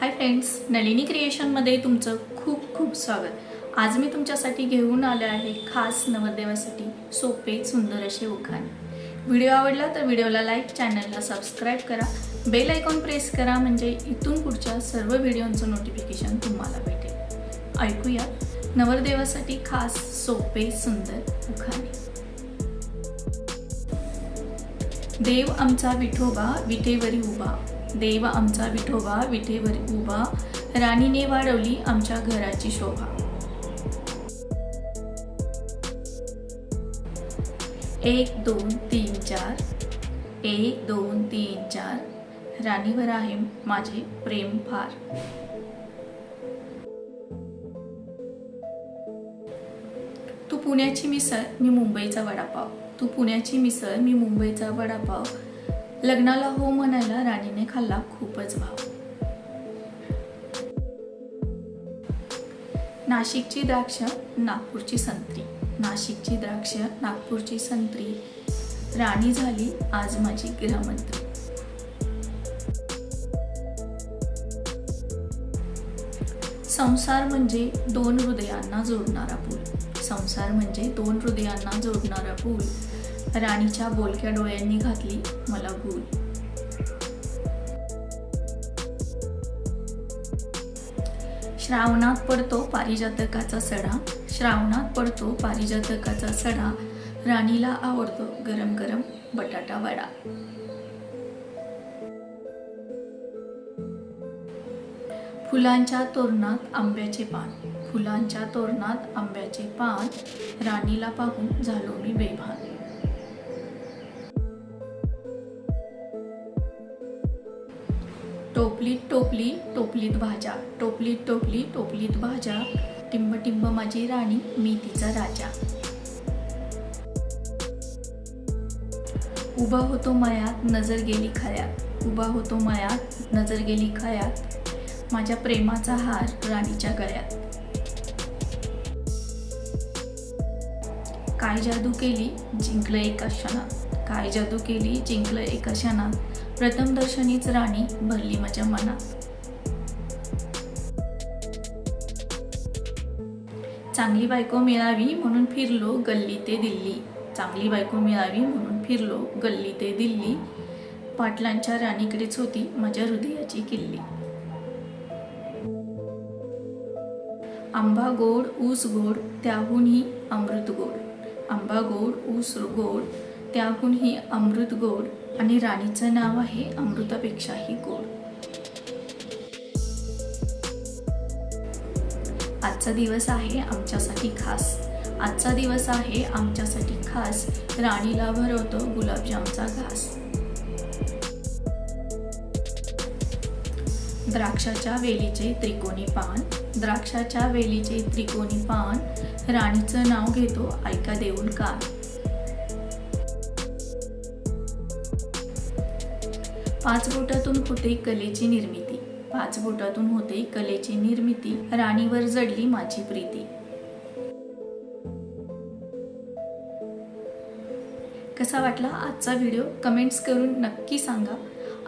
Hi friends Nalini क्रिएशनमध्ये तुमचं खूप खूप स्वागत. आज मी तुमच्यासाठी घेऊन आले आहे खास नवरदेवासाठी सोपे सुंदर असे उखाणे. व्हिडिओ आवडला तर व्हिडिओला लाईक चॅनलला सबस्क्राईब करा. बेल आयकॉन प्रेस करा म्हणजे इथून पुढच्या सर्व व्हिडिओंचं नोटिफिकेशन तुम्हाला भेटेल. ऐकूया नवरदेवासाठी खास सोपे सुंदर उखाणे. देव आमचा विठोबा विटेवरी उभा. देव आमचा विठोबा विठेवर उभा. राणीने वाढवली आमच्या घराची शोभा. एक दोन तीन चार. एक दोन तीन चार. राणीवर आहे माझे प्रेम फार. तू पुण्याची मिसळ मी मुंबईचा वडापाव. तू पुण्याची मिसळ मी मुंबईचा वडापाव. लग्नाला हो म्हणायला राणीने खाल्ला खूपच भाव. नाशिकची द्राक्ष नागपूरची संत्री. नाशिकची द्राक्ष नागपूरची संत्री. राणी झाली आज माझी गृहमंत्री. संसार म्हणजे दोन हृदयांना जोडणारा पूल. संसार म्हणजे दोन हृदयांना जोडणारा पूल. राणीच्या बोलक्या डोळ्यांनी घातली मला भूल. श्रावणात पडतो पारिजातकाचा सडा. श्रावणात पडतो पारिजातकाचा सडा. राणीला आवडतो गरम गरम बटाटा वडा. फुलांच्या तोरणात आंब्याचे पान. फुलांच्या तोरणात आंब्याचे पान. राणीला पाहून झालो मी बेभान. टोपलीत टोपली टोपलीत भाज्या. टोपलीत टोपली टोपलीत भाज्या. टिंब टिंब माझी राणी मी तिचा राजा. उभा होतो मयात नजर गेली खयात उभा होतो मयात नजर गेली खयात माझ्या प्रेमाचा हार राणीच्या गळ्यात. काय जादू केली? जिंकलं एका क्षणात. काय जादू केली? जिंकलं एका क्षणात. प्रथमदर्शनीच राणी भरली माझ्या मनात. चांगली बायको मिळावी म्हणून फिरलो गल्ली ते दिल्ली. चांगली बायको मिळावी म्हणून फिरलो गल्ली ते दिल्ली. पाटलांच्या राणीकडेच होती माझ्या हृदयाची किल्ली. आंबा गोड ऊस गोड त्याहूनही अमृत गोड. आंबा गोड ऊस गोड त्याहूनही अमृत गोड आणि राणीचं नाव आहे अमृतापेक्षाही गोड. आजचा दिवस आहे आमच्यासाठी खास. आजचा दिवस आहे आमच्यासाठी खास. राणीला भरवतो गुलाबजामचा घास. द्राक्षाच्या वेलीचे त्रिकोणी पान. द्राक्षाच्या वेलीचे त्रिकोणी पान. राणीचं नाव घेतो ऐका देऊन कान. पाच बोटातून होते कलेची निर्मिती. पाच बोटातून होते कलेची निर्मिती. राणीवर जडली माझी प्रीती. कसा वाटला आजचा व्हिडिओ? कमेंट्स करून नक्की सांगा.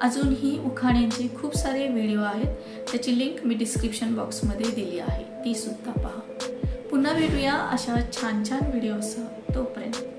अजूनही उखाण्यांचे खूप सारे व्हिडिओ आहेत. त्याची लिंक मी डिस्क्रिप्शन बॉक्समध्ये दिली आहे. ती सुद्धा पहा. पुन्हा भेटूया अशा छान छान व्हिडिओसह. तोपर्यंत.